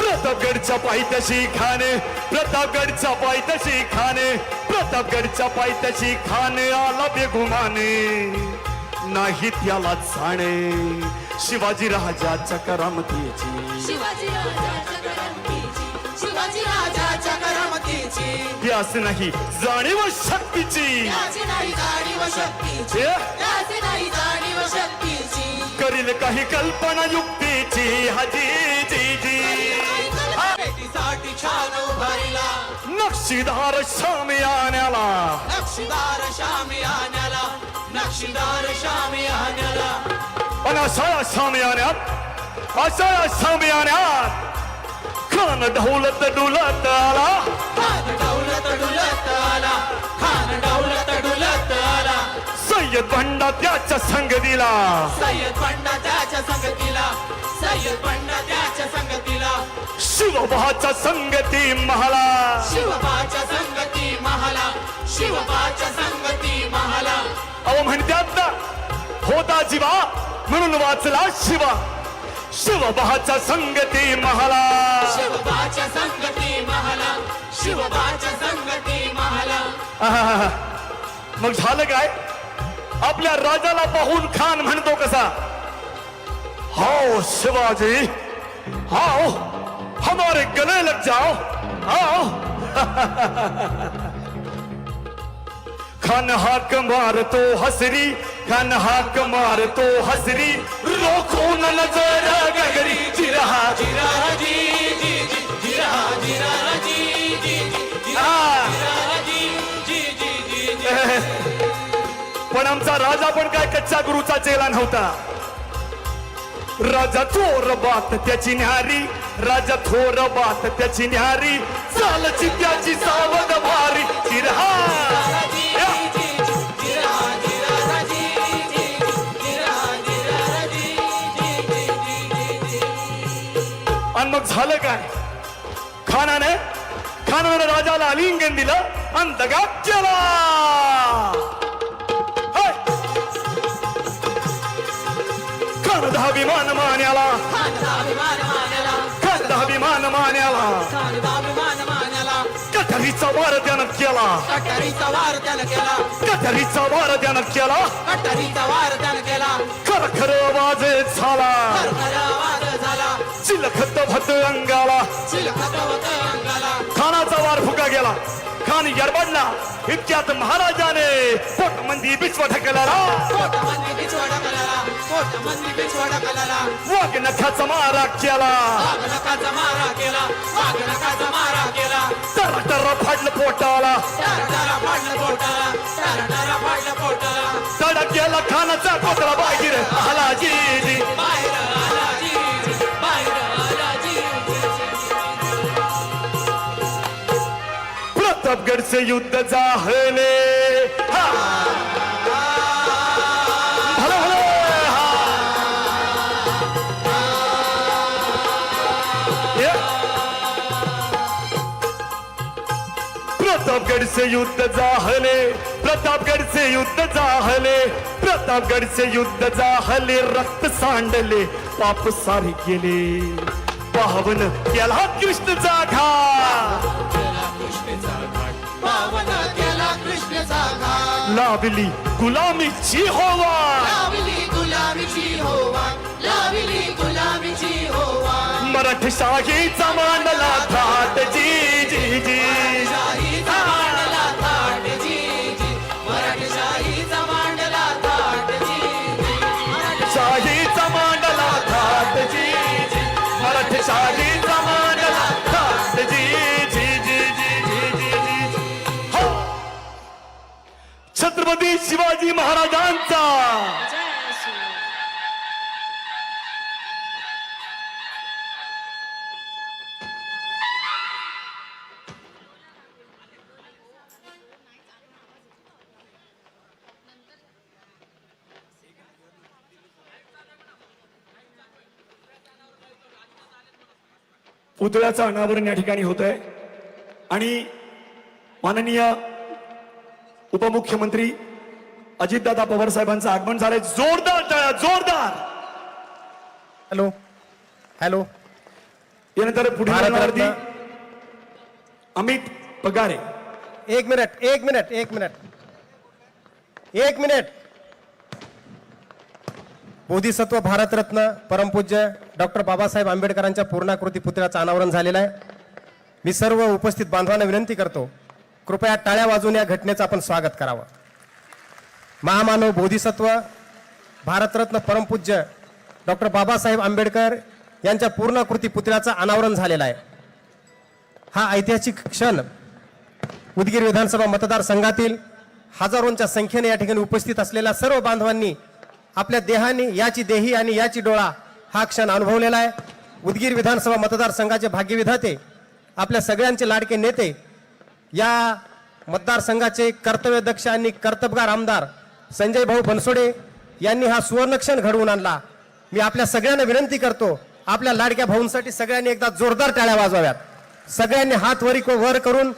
प्रतापगडच्या पायथ्याशी खाणे प्रतापगडच्या पायथ्याशी खाणे प्रतापगडच्या पायथ्याशी खाणे आला बेगुमाने. नाही त्याला जाणे शिवाजी राजाच्या करामतीची शिवाजी राजाच्या करामतीची ध्यास नाही जाणीव शक्तीची. करील काही कल्पना युक्तीची हाजी जी जी छान उभारीला नक्षीदार शामियान्याला नक्षीदार शामी आण्याला. नक्षीदार शामी आण्याला. पण अशा शामियान्यात अशा शामियान्यात खान ढोलत डुलत आला. खान डौलत डुलत आला. खान आला सय्यद भंडा त्याच्या संगतीला. सय्यद पंडा त्याच्या संगतीला सय्यद पंडा त्याच्या संगतीला शिवभाच्या संगती महाला. शिवबाच्या संगती महाला. शिवबाच्या संगती महाला अव म्हणतात ना होता जीवा म्हणून वाचला शिवा. शिवभाच्या संगती महाला. शिवबाच्या संगती महाला. शिवबाच्या संगती महाला. मग झालं काय? आपल्या राजाला पाहून खान म्हणतो कसा? हो शिवाजी हाओ हमारे गले लग जाओ आओ खान हाक मारतो हसरी खान हाक मारतो हसरी रोखो न नजर गगरी जिरा जिरा जी जी जी जिरा जिरा आमचा राजा पण काय कच्च्या गुरुचा चेला नव्हता. राजा थोर बात त्याची न्यारी राजा थोर बात त्याची न्यारी चालची त्याची सावध भारी चिरहा. आणि मग झालं काय? खानाने खानाने राजाला आलिंगन दिलं आणि दगा केला खान दहा विमान मान्याला. खान दहा विमान मान्याला. कथरीचा वार त्यानं केला कटरीचा वार त्यानं केला. कथरीचा वार त्यानं केला कटरीचा वार त्यानं केला. खर खर आवाज झाला खरखर आवाज झाला. चिलखत भत अंगाला. चिलखतवत अंगाला खानाचा वार फुका गेला. खान यरबडला इतक्यात महाराजाने पोट मंदी बिचवा ढकलला वाघ नखाचा मारा केला. तर तर फाडलं पोटाला. तडक गेला खानाचा कोकळा बाहेर. आला जी प्रतापगडचे युद्ध जाहले प्रतापगडचे युद्ध जाहले प्रतापगडचे युद्ध जाहले प्रतापगडचे युद्ध जाहले रक्त सांडले. पाप सारे गेले पावन केला कृष्ण जाघा लावली गुलामीची होवा लावली गुलामीची होवा लावली गुलामीची होवा मराठशाहीचा मांडला थाट छत्रपती शिवाजी महाराजांचा. पुतळ्याचं अनावरण या ठिकाणी होत आहे आणि माननीय उपमुख्यमंत्री अजितदादा पवार साहेबांचं आगमन झालंय. जोरदार टाळ्या जोरदार! हॅलो. हॅलो. यानंतर. मानावरती अमित पगारे. एक मिनिट एक मिनिट एक मिनिट. एक मिनिट. बोधिसत्व भारतरत्न परमपूज्य डॉक्टर बाबासाहेब आंबेडकरांच्या पूर्णाकृती पुतळ्याचं अनावरण झालेलं आहे. मी सर्व उपस्थित बांधवांना विनंती करतो कृपया टाळ्या वाजवून या घटनेचं आपण स्वागत करावं. महामानव बोधिसत्व भारतरत्न परमपूज्य डॉक्टर बाबासाहेब आंबेडकर यांच्या पूर्णकृती पुतळ्याचं अनावरण झालेलं आहे. हा ऐतिहासिक क्षण उदगीर विधानसभा मतदारसंघातील हजारोंच्या संख्येने या ठिकाणी उपस्थित असलेल्या सर्व बांधवांनी आपल्या देहाने याची देही आणि याची डोळा हा क्षण अनुभवलेला आहे. उदगीर विधानसभा मतदारसंघाचे भाग्यविधाते आपल्या सगळ्यांचे लाडके नेते या मतदारसंघाचे कर्तव्यदक्ष आणि कर्तबगार आमदार संजय भाऊ बनसोडे यांनी हा सुवर्णक्षण घडवून आणला. मी आपल्या सगळ्यांना विनंती करतो आपल्या लाडक्या भाऊंसाठी सगळ्यांनी एकदा जोरदार टाळ्या वाजवाव्यात. सगळ्यांनी हात वरी वर करून